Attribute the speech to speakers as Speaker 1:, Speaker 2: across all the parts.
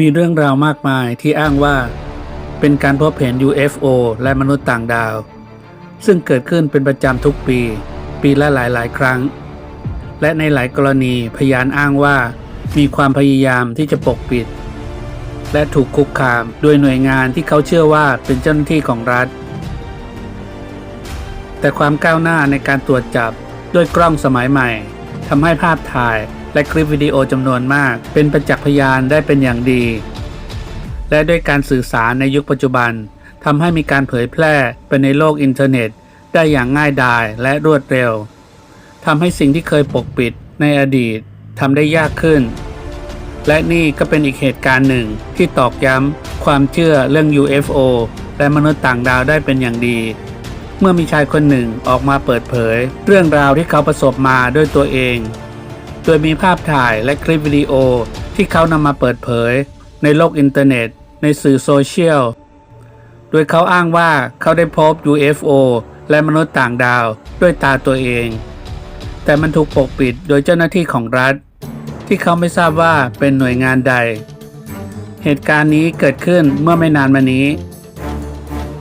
Speaker 1: มีเรื่องราวมากมายที่อ้างว่า เป็นการพบเห็น UFO และมนุษย์ต่างดาว ซึ่งเกิดขึ้นเป็นประจำทุกปี ปีละหลายๆ ครั้ง และในหลายกรณีพยานอ้างว่า มีความพยายามที่จะปกปิด และถูกคุกคามโดยหน่วยงานที่เขาเชื่อว่าเป็นเจ้าหน้าที่ของรัฐ แต่ความก้าวหน้าในการตรวจจับด้วยกล้องสมัยใหม่ทำให้ภาพถ่าย และคลิปวิดีโอจำนวนมาก เป็นประจักษ์พยานได้เป็นอย่างดี และด้วยการสื่อสารในยุคปัจจุบันทำให้มีการเผยแพร่ไปในโลกอินเทอร์เน็ต ได้อย่างง่ายดายและรวดเร็วทำให้สิ่งที่เคยปกปิดในอดีตทำได้ยากขึ้น และนี่ก็เป็นอีกเหตุการณ์หนึ่งที่ตอกย้ำความเชื่อเรื่อง UFO และมนุษย์ต่างดาวได้เป็นอย่างดี เมื่อมีชายคนหนึ่งออกมาเปิดเผย เรื่องราวที่เขาประสบมาด้วยตัวเอง โดยมีภาพถ่ายและคลิปวิดีโอที่เขานำมาเปิดเผย ในโลกอินเทอร์เน็ต ในสื่อโซเชียล โดยเขาอ้างว่าเขาได้พบ UFO และมนุษย์ต่างดาวด้วยตาตัวเอง แต่มันถูกปกปิดโดยเจ้าหน้าที่ของรัฐ ที่เขาไม่ทราบว่าเป็นหน่วยงานใด เหตุการณ์นี้เกิดขึ้นเมื่อไม่นานมานี้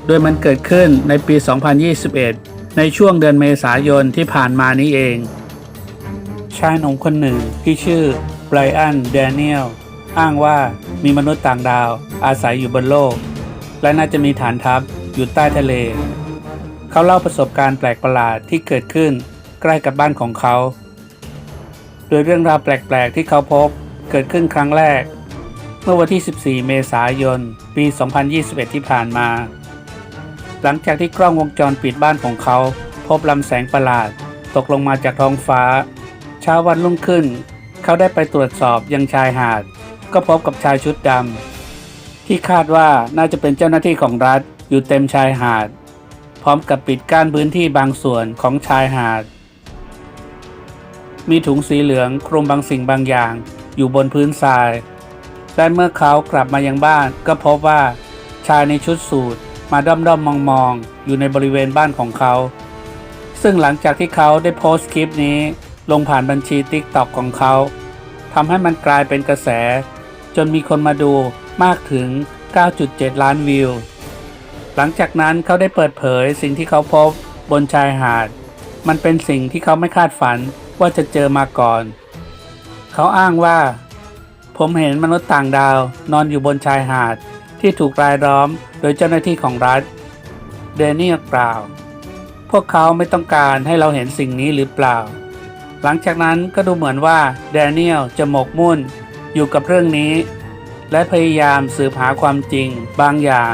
Speaker 1: โดยมันเกิดขึ้นในปี 2021 ในช่วงเดือนเมษายนที่ผ่านมานี้เอง ชายหนุ่มคนหนึ่งที่ชื่อไบรอันแดเนียลอ้างว่ามีมนุษย์ต่างดาวอาศัยอยู่บนโลก และน่าจะมีฐานทัพอยู่ใต้ทะเล เขาเล่าประสบการณ์แปลกประหลาดที่เกิดขึ้นใกล้กับบ้านของเขา โดยเรื่องราวแปลกๆที่เขาพบเกิดขึ้นครั้งแรก เมื่อวันที่ 14 เมษายน ปี 2021 ที่ผ่านมา หลังจากที่กล้องวงจรปิดบ้านของเขา พบลำแสงประหลาด ตกลงมาจากท้องฟ้า เช้าวันรุ่งขึ้น เขาได้ไปตรวจสอบยังชายหาด ก็พบกับชายชุดดำที่คาดว่าน่าจะเป็นเจ้าหน้าที่ของรัฐอยู่เต็มชายหาด พร้อมกับปิดกั้นพื้นที่บางส่วนของชายหาด มีถุงสีเหลืองคลุมบางสิ่งบางอย่าง อยู่บนพื้นทราย และเมื่อเขากลับมายังบ้าน ก็พบว่าชายในชุดสูทมาด้อมด้อมมองมองๆอยู่ในบริเวณบ้านของเขา ซึ่งหลังจากที่เขาได้โพสต์คลิปนี้ ลงผ่านบัญชีติ๊กต็อกของเขาทำให้มันกลายเป็นกระแส จนมีคนมาดูมากถึง 9.7 ล้านวิว หลังจากนั้นเขาได้เปิดเผยสิ่งที่เขาพบบนชายหาด มันเป็นสิ่งที่เขาไม่คาดฝันว่าจะเจอมาก่อน เขาอ้างว่า ผมเห็นมนุษย์ต่างดาวนอนอยู่บนชายหาด ที่ถูกรายล้อมโดยเจ้าหน้าที่ของรัฐ เดนนี่กล่าว พวกเขาไม่ต้องการให้เราเห็นสิ่งนี้หรือเปล่า หลังจากนั้นก็ดูเหมือนว่าแดเนียลจะหมกมุ่นอยู่กับเรื่องนี้ และพยายามสืบหาความจริงบางอย่าง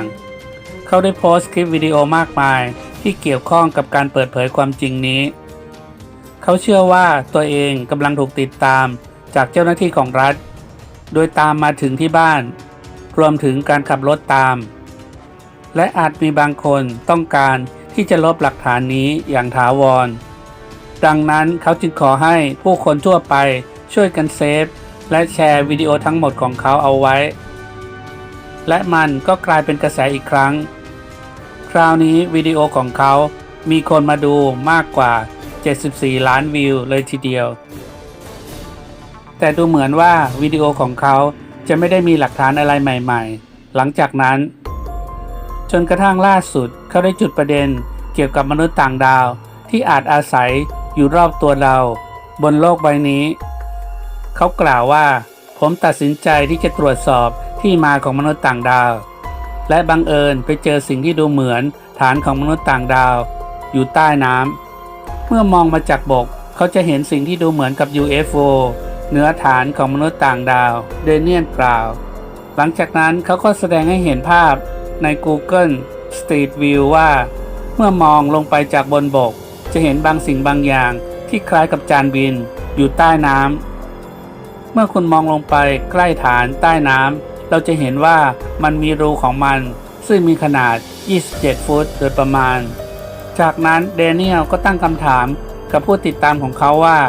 Speaker 1: เขาได้โพสต์คลิปวิดีโอมากมาย ที่เกี่ยวข้องกับการเปิดเผยความจริงนี้ เขาเชื่อว่าตัวเองกำลังถูกติดตามจากเจ้าหน้าที่ของรัฐ โดยตามมาถึงที่บ้าน รวมถึงการขับรถตาม และอาจมีบางคนต้องการที่จะลบหลักฐานนี้อย่างถาวร ดังนั้นเขาจึงขอให้ผู้คนทั่วไปช่วยกันเซฟ และแชร์วิดีโอทั้งหมดของเขาเอาไว้ และมันก็กลายเป็นกระแสอีกครั้ง คราวนี้วิดีโอของเขามีคนมาดูมากกว่า 74 ล้านวิวเลยทีเดียว แต่ดูเหมือนว่าวิดีโอของเขาจะไม่ได้มีหลักฐานอะไรใหม่ๆ หลังจากนั้น จนกระทั่งล่าสุดเขาได้จุดประเด็นเกี่ยวกับมนุษย์ต่างดาวที่อาจอาศัย อยู่รอบตัวเรา บนโลกใบนี้ เขากล่าวว่า ผมตัดสินใจที่จะตรวจสอบที่มาของมนุษย์ต่างดาว และบังเอิญไปเจอสิ่งที่ดูเหมือนฐานของมนุษย์ต่างดาว อยู่ใต้น้ำเมื่อมองมาจากบก เขาจะเห็นสิ่งที่ดูเหมือนกับ UFO เหนือฐานของมนุษย์ต่างดาว เดเนียนกล่าว หลังจากนั้นเขาก็แสดงให้เห็นภาพใน Google Street View ว่า เมื่อมองลงไปจากบนบก จะเห็นบางสิ่งบางอย่างที่คล้ายกับจานบิน อยู่ใต้น้ำเมื่อคุณมองลงไปใกล้ฐานใต้น้ำเราจะเห็นว่ามันมีรูของมัน ซึ่งมีขนาด 27 ฟุตโดยประมาณ จากนั้นเดเนียลก็ตั้งคำถามกับผู้ติดตามของเขาว่า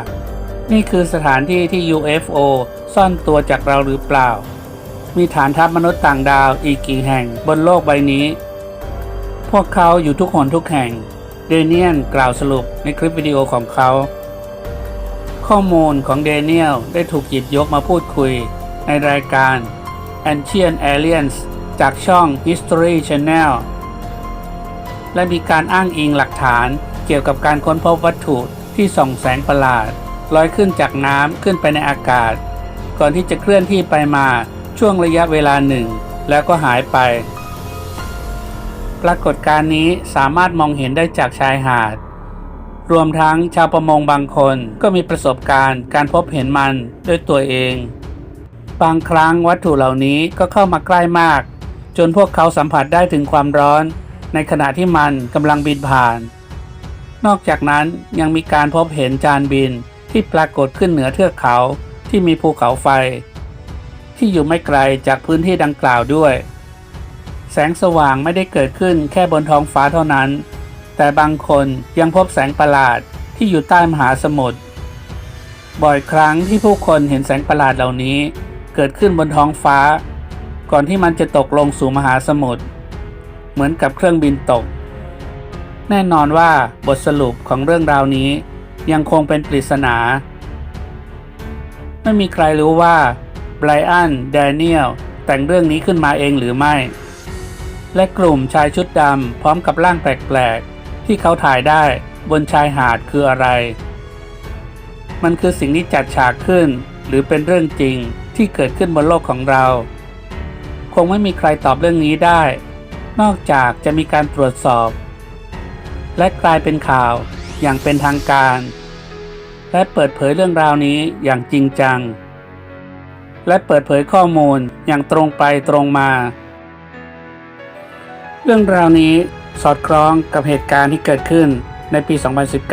Speaker 1: นี่คือสถานที่ที่ UFO ซ่อนตัวจากเราหรือเปล่า มีฐานทัพมนุษย์ต่างดาวอีกกี่แห่งบนโลกใบนี้ พวกเขาอยู่ทุกหนทุกแห่ง เดเนียลกล่าวสรุปในคลิปวิดีโอของเขา ข้อมูลของเดเนียลได้ถูกหยิบยกมาพูดคุยในรายการ Ancient Aliens จากช่อง History Channel และมีการอ้างอิงหลักฐานเกี่ยวกับการค้นพบวัตถุที่ส่องแสงประหลาดลอยขึ้นจากน้ำขึ้นไปในอากาศ ก่อนที่จะเคลื่อนที่ไปมาช่วงระยะเวลาหนึ่ง แล้วก็หายไป ปรากฏการณ์นี้สามารถมองเห็นได้จากชายหาด รวมทั้งชาวประมงบางคนก็มีประสบการณ์การพบเห็นมันด้วยตัวเอง บางครั้งวัตถุเหล่านี้ก็เข้ามาใกล้มาก จนพวกเขาสัมผัสได้ถึงความร้อน ในขณะที่มันกำลังบินผ่าน นอกจากนั้นยังมีการพบเห็นจานบินที่ปรากฏขึ้นเหนือเทือกเขาที่มีภูเขาไฟ ที่อยู่ไม่ไกลจากพื้นที่ดังกล่าวด้วย แสงสว่างไม่ได้เกิดขึ้นแค่บนท้องฟ้าเท่านั้น แต่บางคนยังพบแสงประหลาดที่อยู่ใต้มหาสมุทร บ่อยครั้งที่ผู้คนเห็นแสงประหลาดเหล่านี้ เกิดขึ้นบนท้องฟ้า ก่อนที่มันจะตกลงสู่มหาสมุทร เหมือนกับเครื่องบินตก แน่นอนว่าบทสรุปของเรื่องราวนี้ยังคงเป็นปริศนา ไม่มีใครรู้ว่าไบรอัน แดเนียล แต่งเรื่องนี้ขึ้นมาเองหรือไม่ และกลุ่มชายชุดดำพร้อมกับร่างแปลกๆ ที่เขาถ่ายได้บนชายหาดคืออะไร มันคือสิ่งที่จัดฉากขึ้น หรือเป็นเรื่องจริงที่เกิดขึ้นบนโลกของเรา คงไม่มีใครตอบเรื่องนี้ได้ นอกจากจะมีการตรวจสอบ และกลายเป็นข่าวอย่างเป็นทางการ และเปิดเผยเรื่องราวนี้อย่างจริงจัง และเปิดเผยข้อมูลอย่างตรงไปตรงมา เรื่องราวนี้สอดคล้องกับเหตุการณ์ที่เกิดขึ้นในปี 2019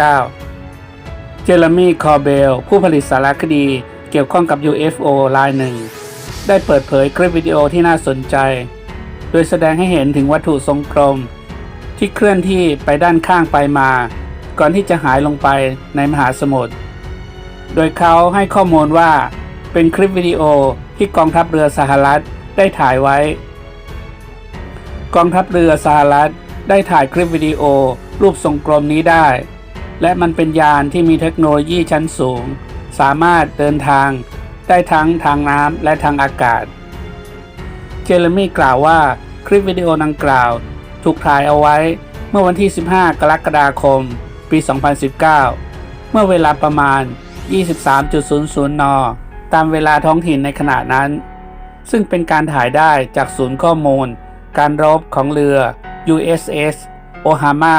Speaker 1: เจอร์มี่คอเบล ผู้ผลิตสารคดีเกี่ยวข้องกับ UFO รายหนึ่ง ได้เปิดเผยคลิปวิดีโอที่น่าสนใจ โดยแสดงให้เห็นถึงวัตถุทรงกลม ที่เคลื่อนที่ไปด้านข้างไปมา ก่อนที่จะหายลงไปในมหาสมุทร โดยเขาให้ข้อมูลว่าเป็นคลิปวิดีโอที่กองทัพเรือสหรัฐได้ถ่ายไว้ กองทัพเรือสหรัฐได้ถ่ายคลิปวิดีโอ รูปทรงกลมนี้ได้ และมันเป็นยานที่มีเทคโนโลยีชั้นสูง สามารถเดินทางได้ทั้งทางน้ำและทางอากาศ เจเรมี่กล่าวว่าคลิปวิดีโอดังกล่าว ถูกถ่ายเอาไว้เมื่อวันที่ 15 กรกฎาคม ปี 2019 เมื่อเวลาประมาณ 23.00 น ตามเวลาท้องถิ่นในขณะนั้น ซึ่งเป็นการถ่ายได้จากศูนย์ข้อมูล การรบของเรือ USS โอฮาม่า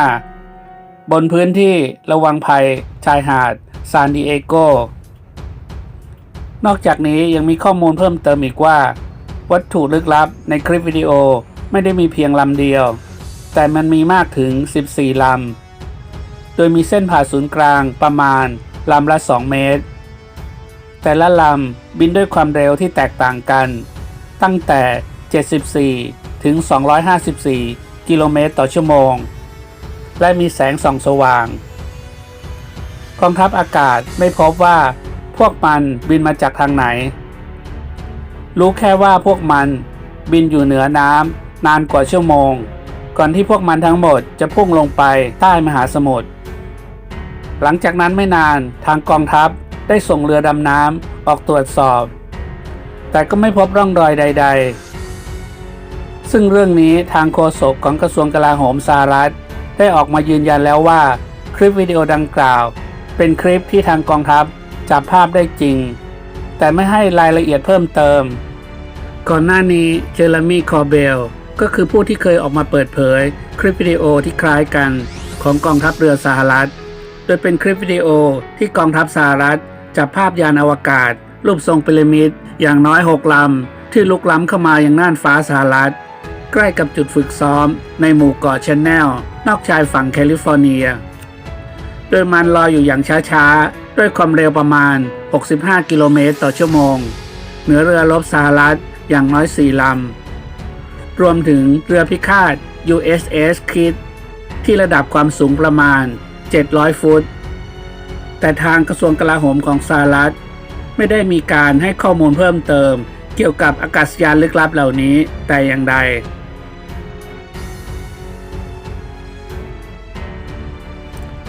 Speaker 1: บนพื้นที่ระวังภัยชายหาดซานดิเอโก นอกจากนี้ยังมีข้อมูลเพิ่มเติมอีกว่า วัตถุลึกลับในคลิปวิดีโอไม่ได้มีเพียงลำเดียว แต่มันมีมากถึง 14 ลำ โดยมีเส้นผ่าศูนย์กลางประมาณลำละ 2 เมตร แต่ละลำบินด้วยความเร็วที่แตกต่างกัน ตั้งแต่ 74 ถึง 254 กิโลเมตรต่อชั่วโมง และมีแสงส่องสว่าง กองทัพอากาศไม่พบว่าพวกมันบินมาจากทางไหน รู้แค่ว่าพวกมันบินอยู่เหนือน้ำนานกว่าชั่วโมง ก่อนที่พวกมันทั้งหมดจะพุ่งลงไปใต้มหาสมุทรหลังจากนั้นไม่นานทางกองทัพได้ส่งเรือดำน้ำออกตรวจสอบ แต่ก็ไม่พบร่องรอยใด ๆ ซึ่งเรื่องนี้ทางโฆษกของกระทรวงกลาโหมสหรัฐ ได้ออกมายืนยันแล้วว่า คลิปวิดีโอดังกล่าว เป็นคลิปที่ทางกองทัพจับภาพได้จริง แต่ไม่ให้รายละเอียดเพิ่มเติม ก่อนหน้านี้เจอร์มี่คอเบลก็คือผู้ที่เคยออกมาเปิดเผย คลิปวิดีโอที่คล้ายกันของกองทัพเรือสหรัฐ โดยเป็นคลิปวิดีโอที่กองทัพสหรัฐจับภาพยานอวกาศ รูปทรงพีระมิดอย่างน้อย 6 ลำ ที่ลุกล้ำเข้ามาอยังน่านฟ้าสหรัฐ ใกล้กับจุดฝึกซ้อมในหมู่เกาะชนแนลนอกชายฝั่งแคลิฟอร์เนีย โดยมันลอยอยู่อย่างช้าๆ ด้วยความเร็วประมาณ 65 กิโลเมตรต่อชั่วโมง เหนือเรือรบสหรัฐอย่างน้อย4ลำ รวมถึงเรือพิฆาต USS Kidd ที่ระดับความสูงประมาณ 700 ฟุต แต่ทางกระทรวงกลาโหมของสหรัฐ ไม่ได้มีการให้ข้อมูลเพิ่มเติม เกี่ยวกับอากาศยานลึกลับเหล่านี้แต่อย่างใด